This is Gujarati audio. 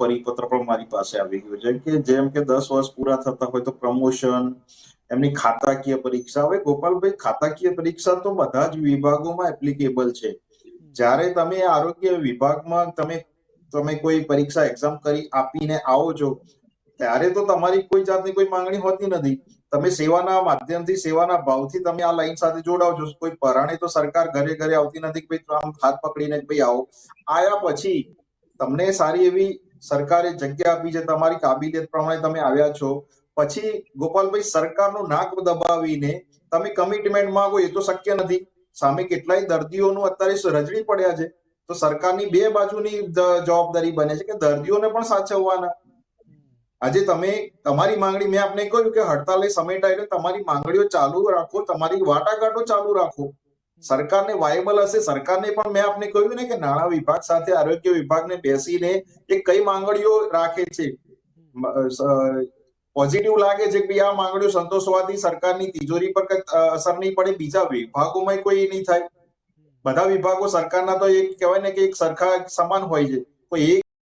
પરિપત્ર પણ મારી પાસે આવી ગયો જેમ કે જેમ કે દસ વર્ષ પૂરા થતા હોય તો પ્રમોશન, એમની ખાતાકીય પરીક્ષા. હવે ગોપાલભાઈ, ખાતાકીય પરીક્ષા તો બધા જ વિભાગોમાં એપ્લિકેબલ છે. જ્યારે તમે આરોગ્ય વિભાગમાં તમે તમે કોઈ પરીક્ષા એક્ઝામ કરી આપીને આવો છો, ત્યારે તો તમારી કોઈ જાતની કોઈ માંગણી હોતી નથી. તમે સેવાના માધ્યમથી, સેવાના ભાવથી તમે આ લાઈન સાથે જોડાવ છો. કોઈ પરાણે તો સરકાર ઘરે ઘરે આવતી નથી કે ભાઈ આમ હાથ પકડીને ભાઈ આવો. આયા પછી તમને સારી એવી સરકારે જગ્યા આપી છે, તમારી કાબિલિયત પ્રમાણે તમે આવ્યા છો. પછી ગોપાલભાઈ, સરકારનું નાક દબાવીને તમે કમિટમેન્ટ માંગો એ તો શક્ય નથી. સામે કેટલાય દર્દીઓનું અત્યારે રજડી પડ્યા છે. તો સરકારની બે બાજુની જવાબદારી બને છે કે દર્દીઓને પણ સાચવવાના. આજે તમે, તમારી માંગણી, મેં આપને કહ્યું કે હડતાલે એટલે તમારી માંગણીઓ ચાલુ રાખો, તમારી વાટાઘાટો ચાલુ રાખો. સરકારને વાયેબલ હશે? સરકારને પણ મેં આપને કહ્યું ને કે નાણાં વિભાગ સાથે આરોગ્ય વિભાગને બેસીને એ કઈ માંગણીઓ રાખે છે? પોઝિટિવ લાગે છે કે આ માંગણીઓ સંતોષવાથી સરકારની તિજોરી પર કઈ અસર નહીં પડે? બીજા વિભાગોમાં કોઈ નહીં થાય? બધા વિભાગો સરકારના તો એક કહેવાય ને કે એક સરખા સમાન હોય છે. કોઈ એક